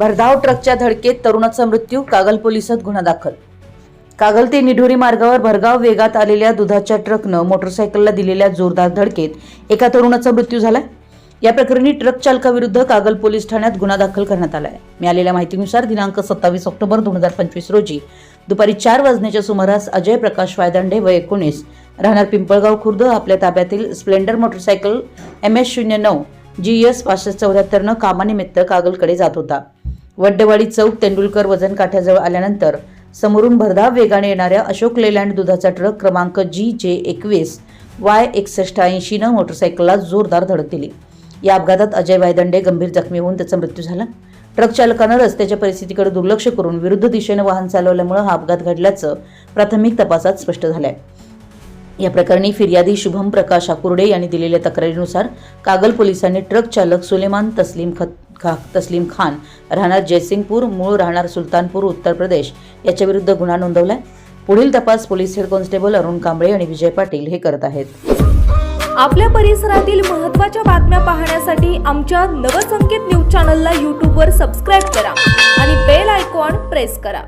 भरधाव ट्रकच्या धडकेत तरुणाचा मृत्यू कागल पोलिसात गुन्हा दाखल. कागल ते निढोरी मार्गावर भरगाव वेगात आलेल्या दुधाच्या ट्रकनं मोटरसायकलला दिलेल्या जोरदार धडकेत एका तरुणाचा मृत्यू झालाय. या प्रकरणी ट्रक चालकाविरुद्ध कागल पोलीस ठाण्यात गुन्हा दाखल करण्यात आलाय. मिळालेल्या माहितीनुसार दिनांक सत्तावीस ऑक्टोबर दोन हजार पंचवीस रोजी दुपारी चार वाजण्याच्या सुमारास अजय प्रकाश वायदांडे व एकोणीस राहणार पिंपळगाव खुर्द आपल्या ताब्यातील स्प्लेंडर मोटरसायकल एम एस शून्य नऊ जी एस पाचशे चौऱ्याहत्तरनं कामानिमित्त कागलकडे जात होता. वड्डेवाडी चौक तेंडुलकर वजन काठ्याजवळ आल्यानंतर समोरून भरधाव वेगाने येणाऱ्या अशोक लेलँड दुधाचा ट्रक क्रमांक जी जे एकवीस वाय एकसष्ट ऐंशीनं मोटरसायकलला जोरदार धडक दिली. या अपघातात अजय वायदंडे गंभीर जखमी होऊन त्याचा मृत्यू झाला. ट्रक चालकानं रस्त्याच्या परिस्थितीकडे दुर्लक्ष करून विरुद्ध दिशेनं वाहन चालवल्यामुळे हा अपघात घडल्याचं प्राथमिक तपासात स्पष्ट झालंय. या प्रकरणी फिर्यादी शुभम प्रकाश आकुर्डे यांनी दिलेल्या तक्रारीनुसार कागल पोलिसांनी ट्रक चालक सुलेमान तस्लीम खत खा तस्लीम खान राहणार जयसिंगपूर मूळ राहणार सुलतानपूर उत्तर प्रदेश याच्याविरुद्ध गुन्हा नोंदवलाय. पुढील तपास police head constable Arun Kamble आणि विजय पाटील हे करत आहेत. आपल्या परिसरातील महत्त्वाच्या बातम्या पाहण्यासाठी आमच्या नवसंकेत न्यूज चॅनलला यूट्यूबवर सबस्क्राईब करा आणि बेल आयकॉन प्रेस करा.